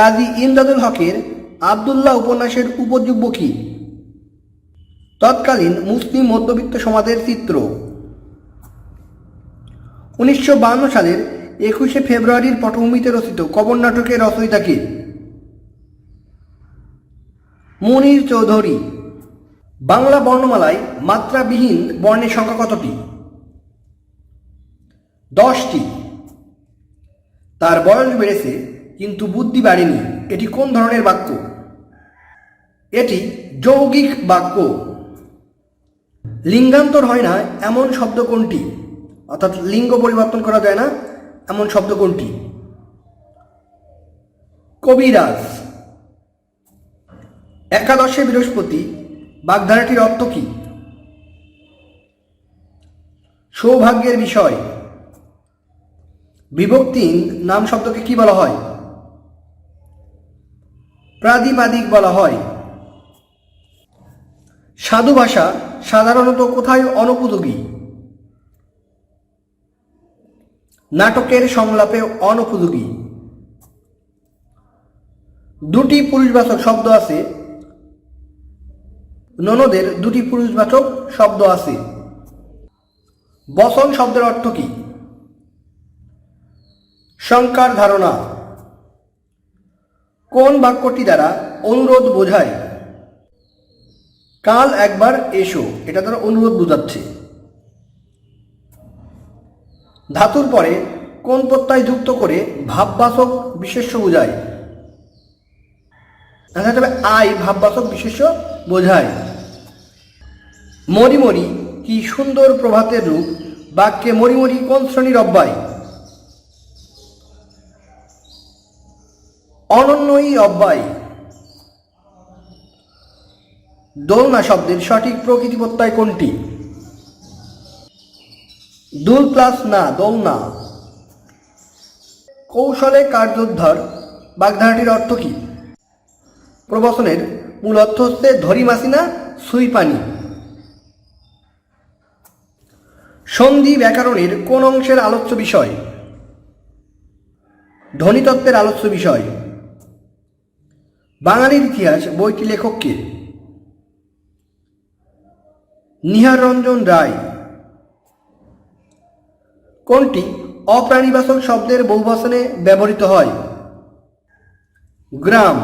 কাজী ইমদাদুল হকের আবদুল্লাহ উপন্যাসের উপযোগ্য কি? তৎকালীন মুসলিম মধ্যবিত্ত সমাজের চিত্র। উনিশশো সালের একুশে ফেব্রুয়ারির পটভূমিতে রচিত কবর নাটকের রচয়িতা কে? মুনির চৌধুরী। বাংলা বর্ণমালায় মাত্রাবিহীন বর্ণের সংখ্যা কতটি? দশটি। তার বয়স বেড়েছে কিন্তু বুদ্ধি বাড়েনি। এটি কোন ধরনের বাক্য? এটি যৌগিক বাক্য। লিঙ্গান্তর হয় না এমন শব্দ কোনটি? অর্থাৎ লিঙ্গ পরিবর্তন করা যায় না এমন শব্দ কোনটি? কবিরাজ। একাদশে বৃহস্পতি, বাগধারাটির অর্থ কি? সৌভাগ্যের বিষয়। বিভক্তিহীন নাম শব্দকে কি বলা হয়? প্রাদিপাদিক বলা হয়। সাধু ভাষা সাধারণত কোথায় অনুপযোগী? নাটকের সংলাপে অনুপযোগী। দুটি পুরুষবাচক শব্দ আছে। ননদের দুটি পুরুষবাচক শব্দ আছে। বসন শব্দের অর্থ কি? শঙ্কার ধারণা। কোন বাক্যটি দ্বারা অনুরোধ বোঝায়? কাল একবার এসো, এটা দ্বারা অনুরোধ বোঝাচ্ছে। ধাতুর পরে কোন প্রত্যয় যুক্ত করে ভাববাচক বিশেষ্য বোঝায়? দেখা যাবে আই, ভাববাচক বিশেষ্য বোঝায়। মরি মরি কি সুন্দর প্রভাতের রূপ, বাক্যে মরি মরি কোন শ্রেণির অব্যয়? অনন্যই অব্যয়। দোলনা শব্দের সঠিক প্রকৃতি প্রত্যয় কোনটি? দুল প্লাস না, দোলনা। কৌশলে কার্যোদ্ধার, বাগধারাটির অর্থ কি? প্রবচনের মূল অর্থ হচ্ছে ধরি মাসিনা সুই পানি সন্ধি ব্যাকরণের কোন অংশের আলোচ্য বিষয়? ধ্বনিতত্ত্বের আলোচ্য বিষয়। বাঙালির ইতিহাস, বইটি লেখককে নিহার রঞ্জন রায়। কোনটি? অপ্রাণীবাচক শব্দের বহুবচনে ব্যবহৃত হয়। গ্রাম।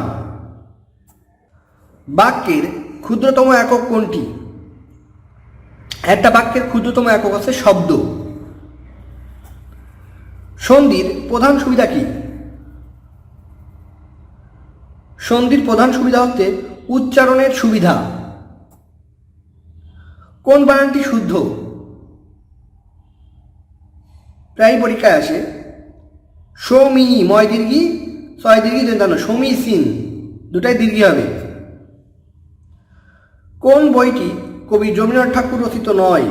বাক্যের ক্ষুদ্রতম একক কোনটি? একটা বাক্যের ক্ষুদ্রতম একক হচ্ছে শব্দ। সন্ধির প্রধান সুবিধা কি? সন্ধির প্রধান সুবিধা হচ্ছে উচ্চারণের সুবিধা। কোন বানানটি শুদ্ধ? প্রায় পরীক্ষায় আসে। সমি ময় দীর্ঘি ছয় দীর্ঘি জানো সমি সিন, দুটাই দীর্ঘি হবে। কোন বইটি কবি জমিনাথ ঠাকুর রচিত নয়?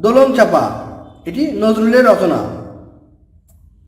দোলন চাপা এটি নজরুলের রচনা।